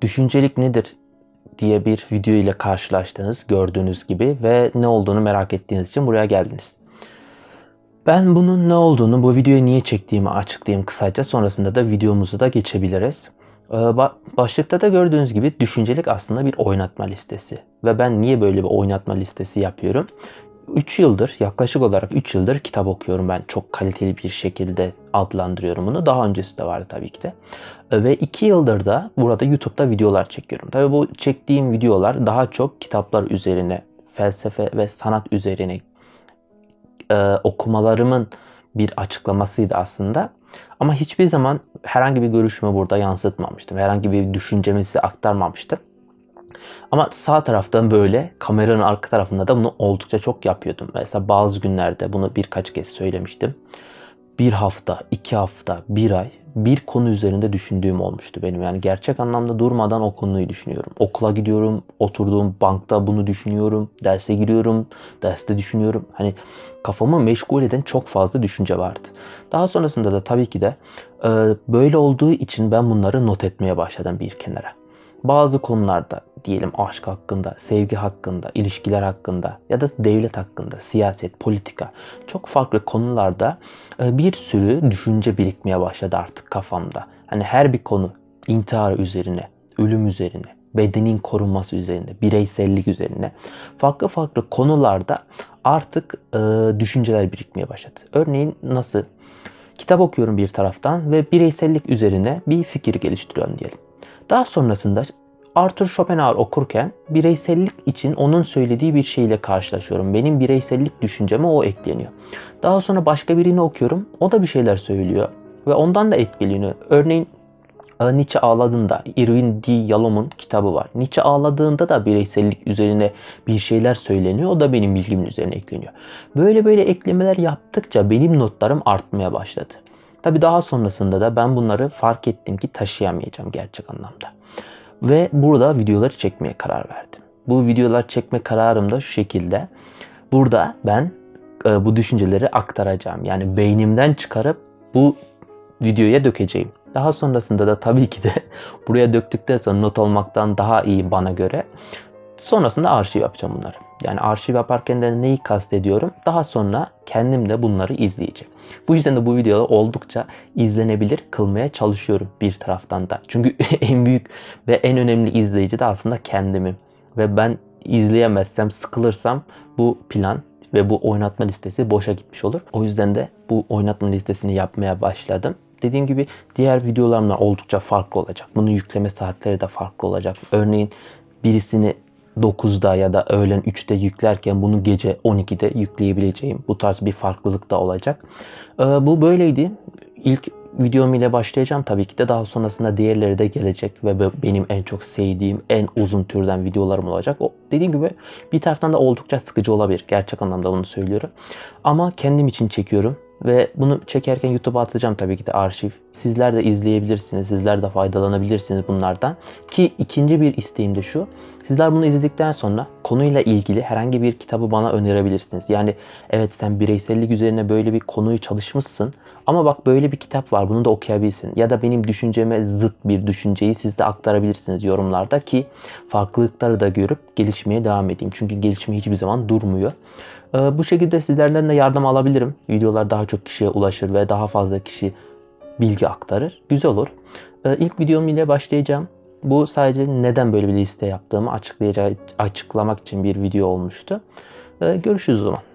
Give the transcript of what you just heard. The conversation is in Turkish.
Düşüncelik nedir diye bir video ile karşılaştınız gördüğünüz gibi ve ne olduğunu merak ettiğiniz için buraya geldiniz. Ben bunun ne olduğunu, bu videoyu niye çektiğimi açıklayayım kısaca. Sonrasında da videomuzu da geçebiliriz. Ee, ba- Başlıkta da gördüğünüz gibi düşüncelik aslında bir oynatma listesi. Ve ben niye böyle bir oynatma listesi yapıyorum? 3 yıldır, yaklaşık olarak 3 yıldır kitap okuyorum ben. Çok kaliteli bir şekilde adlandırıyorum bunu. Daha öncesi de vardı tabii ki de. Ee, Ve 2 yıldır da burada YouTube'da videolar çekiyorum. Tabii bu çektiğim videolar daha çok kitaplar üzerine, felsefe ve sanat üzerine e, okumalarımın bir açıklamasıydı aslında. Ama hiçbir zaman herhangi bir görüşümü burada yansıtmamıştım. Herhangi bir düşüncemi size aktarmamıştım. Ama sağ taraftan böyle kameranın arka tarafında da bunu oldukça çok yapıyordum. Mesela bazı günlerde bunu birkaç kez söylemiştim. Bir hafta, iki hafta, bir ay bir konu üzerinde düşündüğüm olmuştu benim. Yani gerçek anlamda durmadan o konuyu düşünüyorum. Okula gidiyorum, oturduğum bankta bunu düşünüyorum. Derse giriyorum, derste düşünüyorum. Hani kafamı meşgul eden çok fazla düşünce vardı. Daha sonrasında da tabii ki de böyle olduğu için ben bunları not etmeye başladım bir kenara. Bazı konularda diyelim aşk hakkında, sevgi hakkında, ilişkiler hakkında ya da devlet hakkında, siyaset, politika çok farklı konularda e, bir sürü düşünce birikmeye başladı artık kafamda. Hani her bir konu intihar üzerine, ölüm üzerine, bedenin korunması üzerine, bireysellik üzerine farklı farklı konularda artık e, düşünceler birikmeye başladı. Örneğin nasıl? Kitap okuyorum bir taraftan ve bireysellik üzerine bir fikir geliştiriyorum diyelim. Daha sonrasında Arthur Schopenhauer okurken bireysellik için onun söylediği bir şeyle karşılaşıyorum. Benim bireysellik düşünceme o ekleniyor. Daha sonra başka birini okuyorum. O da bir şeyler söylüyor ve ondan da etkileniyor. Örneğin e, Nietzsche ağladığında Irving D. Yalom'un kitabı var. Nietzsche ağladığında da bireysellik üzerine bir şeyler söyleniyor. O da benim bilgimin üzerine ekleniyor. Böyle böyle eklemeler yaptıkça benim notlarım artmaya başladı. Tabi daha sonrasında da ben bunları fark ettim ki taşıyamayacağım gerçek anlamda. Ve burada videoları çekmeye karar verdim. Bu videolar çekme kararım da şu şekilde. Burada ben e, bu düşünceleri aktaracağım. Yani beynimden çıkarıp bu videoya dökeceğim. Daha sonrasında da tabii ki de buraya döktükten sonra not olmaktan daha iyi bana göre. Sonrasında arşiv yapacağım bunları. Yani arşiv yaparken de neyi kastediyorum? Daha sonra kendim de bunları izleyeceğim. Bu yüzden de bu videoları oldukça izlenebilir kılmaya çalışıyorum bir taraftan da. Çünkü en büyük ve en önemli izleyici de aslında kendimim. Ve ben izleyemezsem, sıkılırsam bu plan ve bu oynatma listesi boşa gitmiş olur. O yüzden de bu oynatma listesini yapmaya başladım. Dediğim gibi diğer videolarımdan oldukça farklı olacak. Bunun yükleme saatleri de farklı olacak. Örneğin birisini 9'da ya da öğlen 3'te yüklerken bunu gece 12'de yükleyebileceğim. Bu tarz bir farklılık da olacak. Ee, bu böyleydi. İlk videom ile başlayacağım tabii ki de daha sonrasında diğerleri de gelecek ve be- benim en çok sevdiğim en uzun türden videolarım olacak. O dediğim gibi bir taraftan da oldukça sıkıcı olabilir. Gerçek anlamda bunu söylüyorum. Ama kendim için çekiyorum ve bunu çekerken YouTube'a atacağım tabii ki de arşiv. Sizler de izleyebilirsiniz. Sizler de faydalanabilirsiniz bunlardan. Ki ikinci bir isteğim de şu. Sizler bunu izledikten sonra konuyla ilgili herhangi bir kitabı bana önerebilirsiniz. Yani evet sen bireysellik üzerine böyle bir konuyu çalışmışsın ama bak böyle bir kitap var bunu da okuyabilirsin. Ya da benim düşünceme zıt bir düşünceyi siz de aktarabilirsiniz yorumlarda ki farklılıkları da görüp gelişmeye devam edeyim. Çünkü gelişme hiçbir zaman durmuyor. Ee, bu şekilde sizlerden de yardım alabilirim. Videolar daha çok kişiye ulaşır ve daha fazla kişi bilgi aktarır. Güzel olur. Ee, ilk videom ile başlayacağım. Bu sadece neden böyle bir liste yaptığımı açıklayacak, açıklamak için bir video olmuştu. Ee, görüşürüz o zaman.